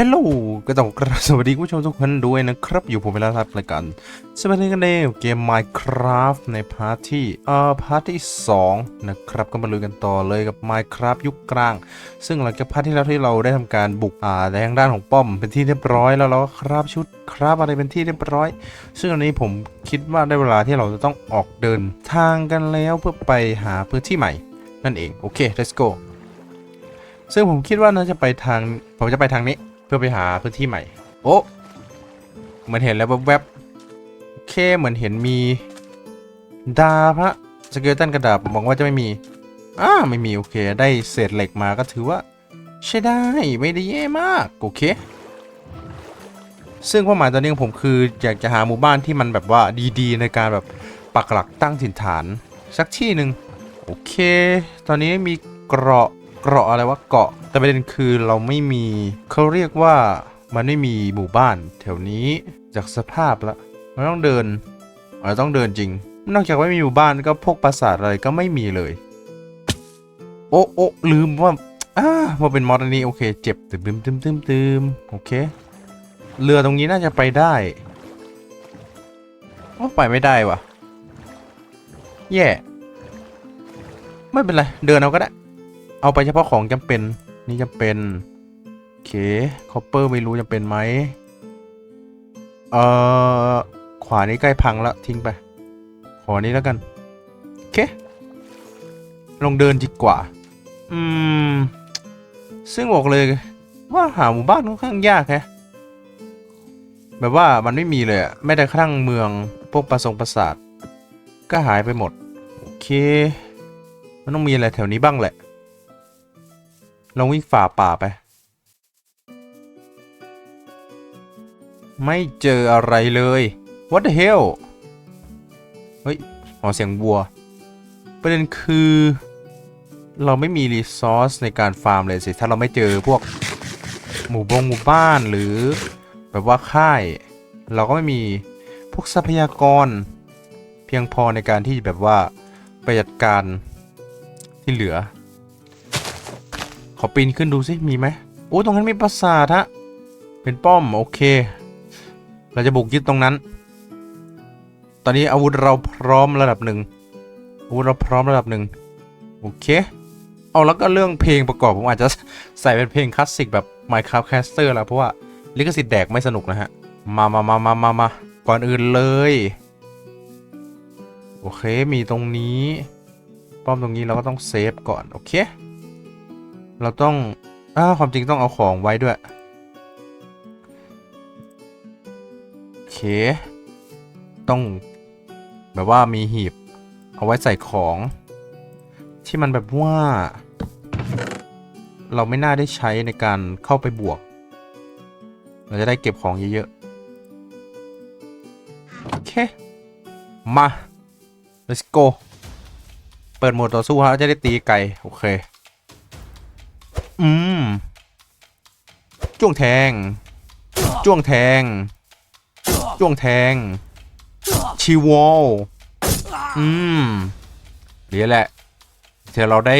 ฮัลโหลก็ต้องกราบสวัสดีคุณผู้ชมทุกคนด้วยนะครับ อยู่ผมเวลาทับรายการสวัสดีกันในเกม Minecraft ในพาร์ทที่เอ่อพาร์ทที่ 2 นะครับ ก็มาลุยกันต่อเลยกับ Minecraft ยุคกลาง ซึ่งหลังจากพาร์ทที่แล้วที่เราได้ทำการบุกอ่าในทางด้านของป้อมเป็นที่เรียบร้อยแล้วเราก็คราบชุดคราบอะไรเป็นที่เรียบร้อย ซึ่งอันนี้ผมคิดว่าได้เวลาที่เราจะต้องออกเดินทางกันแล้วเพื่อไปหาพื้นที่ใหม่ นั่นเองโอเค let's go ซึ่งผมคิดว่าน่าจะไปทางผมจะไปทางนี้ พื่อไปหาพื้นที่ใหม่ โอ้เหมือนเห็นแล้วแวบๆโอเคเหมือนเห็นมีดาบฮะสเกลตันกระดาบหวังว่าจะไม่มีอ่าไม่มี โอเค ได้เศษเหล็กมาก็ถือว่า ใช้ได้ไม่ได้แย่มาก โอเค ซึ่งเป้าหมายตอนนี้ของผมคืออยากจะหาหมู่บ้านที่มันแบบว่าดีๆ ในการแบบปักหลักตั้งถิ่นฐาน สักที่หนึ่งโอเค ตอนนี้มีเกราะ เกราะอะไรวะเกาะ แต่ประเด็นคือเราไม่มีเขาเรียกว่ามันไม่มีหมู่บ้านแถวนี้จากสภาพละมันต้องเดินอาต้องเดินจริง นอกจากไม่มีหมู่บ้านก็พวกปราสาทอะไรก็ไม่มีเลย โอ้โอ้ลืมว่าอ้ามาเป็นมอดอันนี้โอเค เจ็บตึมตึมตึมตึมตึมโอเค เรือตรงนี้น่าจะไปได้ว่าไปไม่ได้วะแย่ไม่เป็นไร เดินเอาก็ได้ เอาไปเฉพาะของจำเป็น นี่จำเป็นโอเคคอปเปอร์ไม่รู้จำเป็นไหมเอ่อขวานี้ใกล้พังแล้วทิ้งไป ขอนี้แล้วกันโอเคลงเดินดีกว่า อืม ซึ่งบอกเลยว่าหาหมู่บ้านค่อนข้างยากแฮะแบบว่ามันไม่มีเลยอะไม่แต่กระทั่งเมืองพวกประสงประสาท ก็หายไปหมด โอเค มันต้องมีอะไรแถวนี้บ้างแหละ ลองวิ่งฝ่าป่าไป ไม่เจออะไรเลย What the hell เฮ้ยหอเสียงวัว ประเด็นคือ เราไม่มีรีซอสในการฟาร์มเลยสิ ถ้าเราไม่เจอพวกหมู่บงหมู่บ้านหรือ แบบว่าค่าย เราก็ไม่มีพวกทรัพยากร เพียงพอในการที่แบบว่าไปจัดการที่เหลือ ขอปีนขึ้นดูสิมีไหมโอ้ตรงนั้นมีปราสาทฮะเป็นป้อมโอเค เราจะบุกยึดตรงนั้น ตอนนี้อาวุธเราพร้อมระดับหนึ่งอาวุธเราพร้อมระดับหนึ่งโอเค เอาแล้วก็เรื่องเพลงประกอบผมอาจจะใส่เป็นเพลงคลาสสิกแบบ Minecraft Caster แล้วเพราะว่าลิขสิทธิ์แดกไม่สนุกนะฮะ มามามามามามาก่อนอื่นเลย โอเค มีตรงนี้ ป้อมตรงนี้เราก็ต้องเซฟก่อน โอเค เราต้องอ้าความจริงต้องเอาของไว้ด้วย โอเค ต้อง แบบว่ามีหีบ เอาไว้ใส่ของ ที่มันแบบว่า เราไม่น่าได้ใช้ในการเข้าไปบวก เราจะได้เก็บของเยอะๆ โอเค มา let's go เปิดโหมดต่อสู้ฮะจะได้ตีไกล โอเค อืม จ้วงแทง จ้วงแทง จ้วงแทง ชีวอลอืมนี่แหละเดี๋ยวเราได้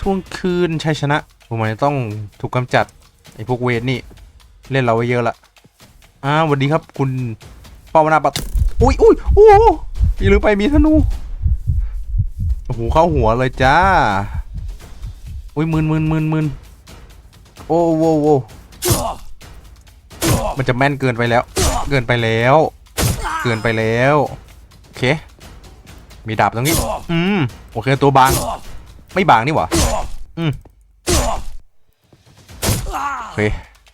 ทวงคืนชัยชนะผมมันต้องถูกกำจัด ไอ้พวกเวทนี่ เล่นเราไว้เยอะละอ้าวสวัสดีครับ คุณปาวนาปัตอุ้ยอุ้ยโอ้หอย่าลืมไปมีธนูโอ้โหเข้าหัวเลยจ้า อุ้ยมืนมืนมืนมืนโอ้โวโวมันจะแม่นเกินไปแล้ว เกินไปแล้ว เกินไปแล้ว โอเค มีดาบตรงนี้ อืม โอเคตัวบาง ไม่บางนี่หว่าอืมโอเค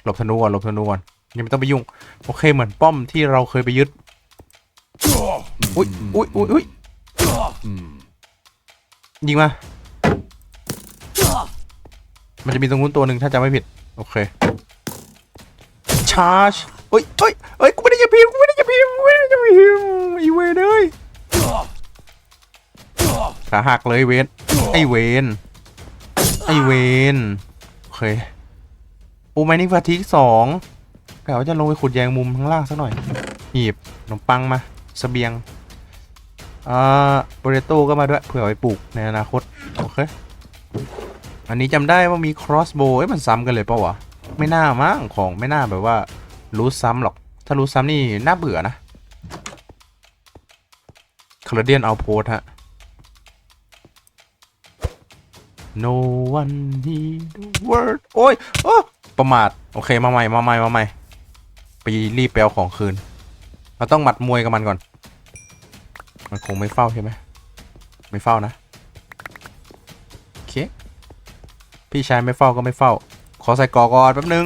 หลบธนูก่อนหลบธนูก่อนยังไม่ต้องไปยุ่ง โอเคเหมือนป้อมที่เราเคยไปยึด อุ้ยอุ้ยอุ้ยอุ้ยยิงมา มันจะมีตรงนู้นตัวหนึ่งถ้าจำไม่ผิด โอเค ชาร์จเฮ้ยเฮ้ยเฮ้ย กูไม่ได้จะพิมพ์ กูไม่ได้จะพิมพ์ กูไม่ได้จะพิมพ์อีเวนเลยขาหักเลยเวนไอเวนไอเวนโอเคอ้ไมนิ่งฟาทิกสองกะว่าจะลงไปขุดแยงมุมข้างล่างสักหน่อยหีบขนมปังมาเสบียงอ่าโปเตโต้ก็มาด้วยเผื่อไปปลูกในอนาคต โอเค อันนี้จำได้ว่ามี crossbow เอ้ยมันซ้ำกันเลยเปล่าวะ ไม่น่ามั้งของไม่น่าแบบว่ารู้ซ้ำหรอก ถ้ารู้ซ้ำนี่น่าเบื่อนะคาร์เดียนเอาโพสฮะ no one need word โอ้ยโอ้ประมาท โอเค มาใหม่ มาใหม่ มาใหม่ ไปรีบไปเอาของคืน เราต้องหมัดมวยกับมันก่อน มันคงไม่เฝ้าใช่ไหม ไม่เฝ้านะ พี่ชายไม่เฝ้าก็ไม่เฝ้า ขอใส่กอก่อนแป๊บนึง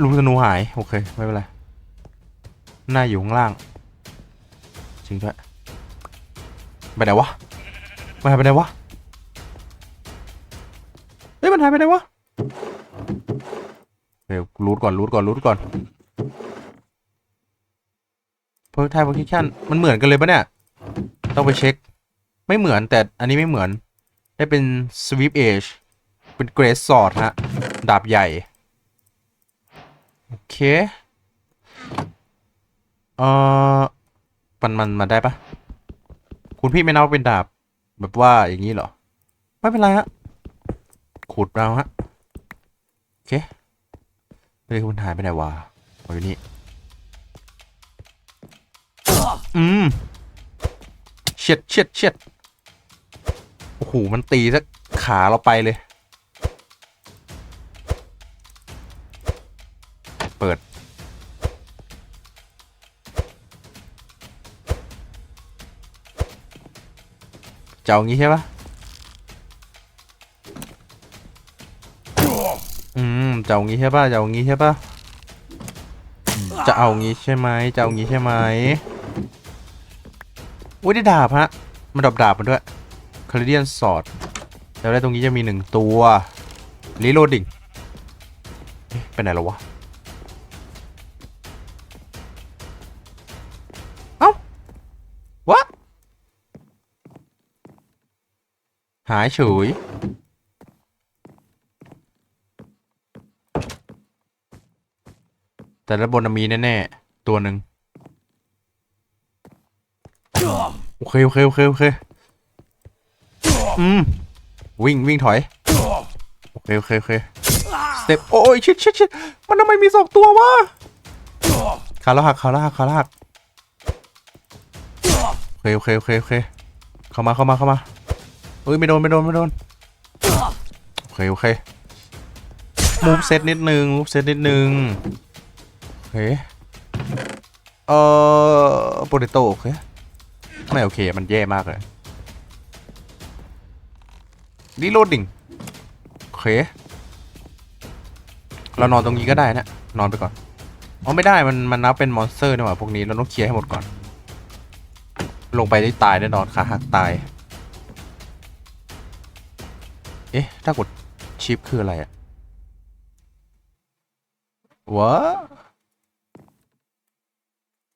ลูกธนูหาย โอเค ไม่เป็นไรหน้าอยู่ข้างล่าง จริงด้วย ไปไหนวะมันหายไปไหนวะเฮ้ยมันหายไปไหนวะเดี๋ยวรูดก่อนรูดก่อนรูดก่อนเพิร์กไทยโพซิชันมันเหมือนกันเลยปะเนี่ย ต้องไปเช็ค ไม่เหมือนแต่อันนี้ไม่เหมือน ได้เป็น sweep edge เป็นเกรสซอดฮะ ดาบใหญ่ โอเคเอ่อมันมันมาได้ปะคุณพี่ไม่นับว่าเป็นดาบ แบบว่าอย่างนี้เหรอ ไม่เป็นไรฮะ ขุดเราฮะ โอเคเฮ้ยคุณหายไปไหนวะเอาอยู่นี่ อืมเฉียดเฉียดเฉียด โอ้โห มันตีสักขาเราไปเลย เปิด เจะเอางี้ใช่ปะอืม เจะเอางี้ใช่ปะเจะเอางี้ใช่ปะจะเอางี้ใช่ไหมจะเอางี้ใช่ไหมอุ้ยได้ดาบฮะ มันดอปดาบมาด้วย คาริเดียนสอดแล้วได้ตรงนี้จะมีหนึ่งตัวรีโหลดดิงไปไหนแล้ววะ เอ้าวะหายเฉยแต่ด้านบนมีแน่ ๆ ตัวหนึ่งโอเค โอเค โอเค โอเค อืมวิ่งวิ่งถอยโอเคโอเคโอเคสเต็ปโอ้ยชิดชิดชิดมันทำไมมีสองตัววะขาล้วหักขาล้วหักขาล้วหักโอเคโอเคโอเคโอเคเข้ามาเข้ามาเข้ามาเอ้ยไม่โดนไม่โดนไม่โดนโอเคโอเคมูฟเซตนิดนึงมูฟเซตนิดนึงโอเคเอ่อโปเตโต้โอเคไม่โอเคมันแย่มากเลย รีโหลดดิ้งโอเค เรานอนตรงนี้ก็ได้นะ นอนไปก่อนอ๋อไม่ได้มันมันนับเป็นมอนสเตอร์นี่หว่าพวกนี้เราต้องเคลียร์ให้หมดก่อน ลงไปได้ตายแน่นอนขาหักตาย เอ๊ะ ถ้ากดชิปคืออะไรอะวะ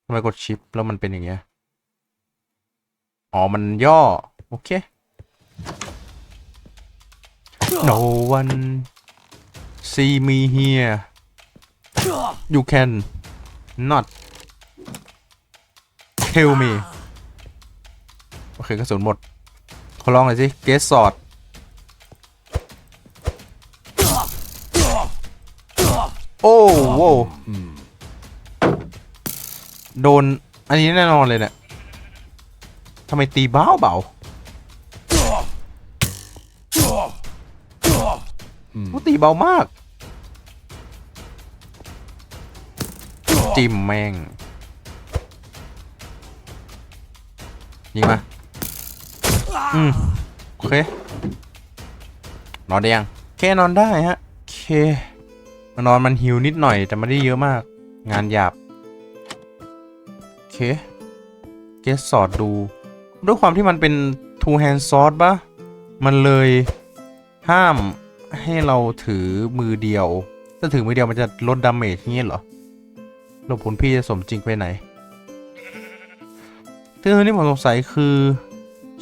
ทำไมกดชิปแล้วมันเป็นอย่างเงี้ย อ๋อ มันย่อ โอเค no one see me here you can not kill me โอเคกระสุนหมด ขอลองหน่อยสิ เกสซอดโอ้โหโดน อันนี้แน่นอนเลยเนี่ยทำไมตีเบาเบา เบามาก จิ้มแม่งยิงมาอืมโอเคนอนได้ยังโอเคนอนได้ฮะโอเคมานอนมันหิวนิดหน่อยแต่ไม่ได้เยอะมาก งานหยาบโอเคเกสสอดดู ด้วยความที่มันเป็น two hand sword ปะมันเลยห้าม ให้เราถือมือเดียว ถ้าถือมือเดียวมันจะลดดาเมจงี้เหรอหลบผลพี่จะสมจริงไปไหนที่ที่ผมสงสัยคือ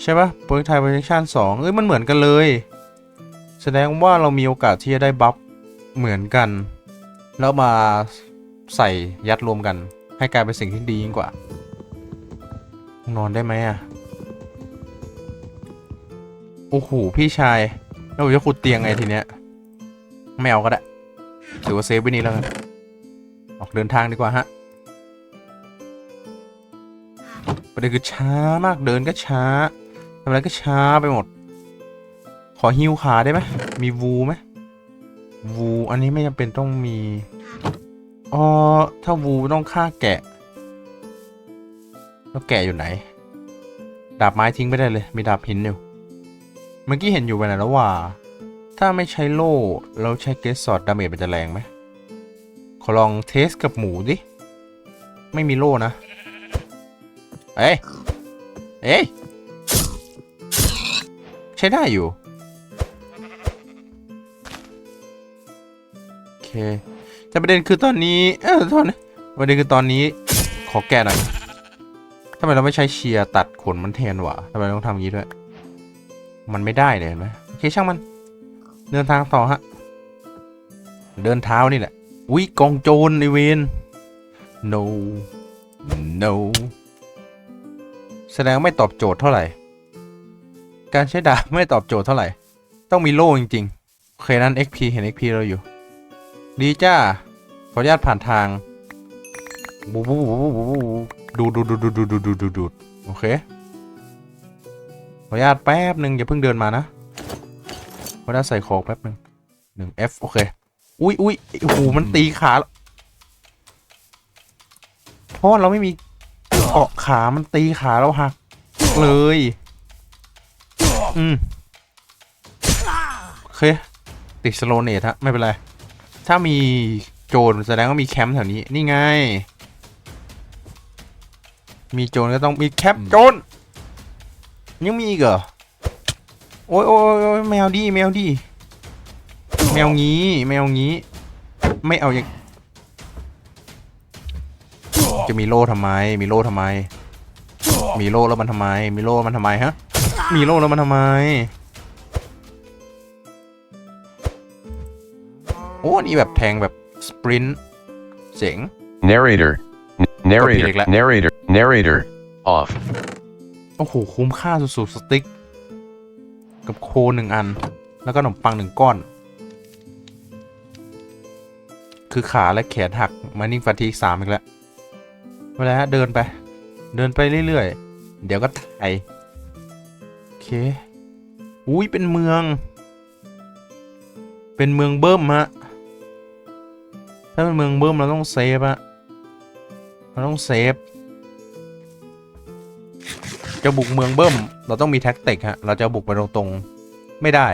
ใช่ปะ p r o j e c t i l e protection 2 เอ้ย มันเหมือนกันเลย แสดงว่าเรามีโอกาสที่จะได้บัฟเหมือนกัน แล้วมาใส่ยัดรวมกัน ให้กลายเป็นสิ่งที่ดียิ่งกว่า นอนได้ไหมอะ โอ้โห พี่ชาย แล้วผมจะขุดเตียงไงทีเนี้ยไม่เอาก็ได้ถือว่าเซฟไว้นี่แล้วกันออกเดินทางดีกว่าฮะประเด็นคือช้ามากเดินก็ช้าทำอะไรก็ช้าไปหมด ขอฮิวขาได้ไหมมีวูไหมวูอันนี้ไม่จำเป็นต้องมีอ๋อถ้าวูต้องฆ่าแกะ แล้วแกะอยู่ไหน ดาบไม้ทิ้งไปได้เลย มีดาบหินอยู่ เมื่อกี้เห็นอยู่ไปไหนแล้วว่า ถ้าไม่ใช้โล่แล้วใช้เกสซอดดาเมจมันจะแรงไหมขอลองเทสกับหมูดิ ไม่มีโล่นะ เอ้ย เอ้ย ใช้ได้อยู่ โอเค แต่ประเด็นคือตอนนี้ เออตอนนี้ประเด็นคือตอนนี้ ขอแก้หน่อยทำไมเราไม่ใช้เชียร์ตัดขนมันแทนวะทำไมต้องทำอย่างนี้ด้วย มันไม่ได้เลยเห็นไหมโอเคช่างมัน เดินทางต่อฮะ เดินเท้านี่แหละอุ้ยกองโจรไอเวน no no แสดงไม่ตอบโจทย์เท่าไหร่ การใช้ดาบไม่ตอบโจทย์เท่าไหร่ ต้องมีโล่จริงๆโอเคนั้น XP เห็น XP เราอยู่ ดีจ้า ขออนุญาตผ่านทางบูบูบูบูบูบูดูดูดูดูดูดูดูดูดูโอเค ขออนุญาตแป๊บหนึ่งอย่าเพิ่งเดินมานะขออนุญาตใส่ของแป๊บหนึ่งหนึ่ง F โอเค อุ้ยอุ้ยโอ้โหมันตีขาเพราะเราไม่มีเกาะขามันตีขาเราหักเลย อืมโอเค ติดสโลเนตฮะ ไม่เป็นไร ถ้ามีโจรแสดงว่ามีแคมป์แถวนี้ นี่ไง มีโจรก็ต้องมีแคมป์โจร ยังมีอีกเหรอโอ้ยโอ้ยโอ้ยแมวดีแมวดี แมวงี้ แมวงี้ ไม่เอาอย่าง จะมีโล่ทำไม มีโล่ทำไม มีโล่แล้วมันทำไม มีโล่มันทำไมฮะ มีโล่แล้วมันทำไม โอ้นี่แบบแทงแบบสปรินต์เจ๋ง Narrator. N- narrator. Copy, like- Narrator. Narrator. Off. โอ้โห คุ้มค่าสุดๆสติ๊ก กับโคหนึ่งอัน แล้วก็ขนมปังหนึ่งก้อน คือขาและแขนหักมานิ่งฟาทีกสามอีกแล้วเวลาเดินไป เดินไปเรื่อยๆ เดี๋ยวก็ตายโอเค อุ้ยเป็นเมือง เป็นเมืองเบิ้มฮะ ถ้าเป็นเมืองเบิ้มเราต้องเซฟอะเราต้องเซฟ จะบุกเมืองเบิ้ม เราต้องมีแท็กติกฮะ เราจะบุกไปตรงๆ ไม่ได้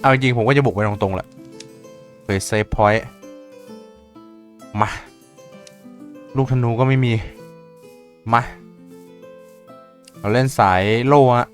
เอาจริงผมก็จะบุกไปตรงๆแหละเปิดเซฟพอยต์มา ลูกธนูก็ไม่มี มา เราเล่นสายโล่ฮะ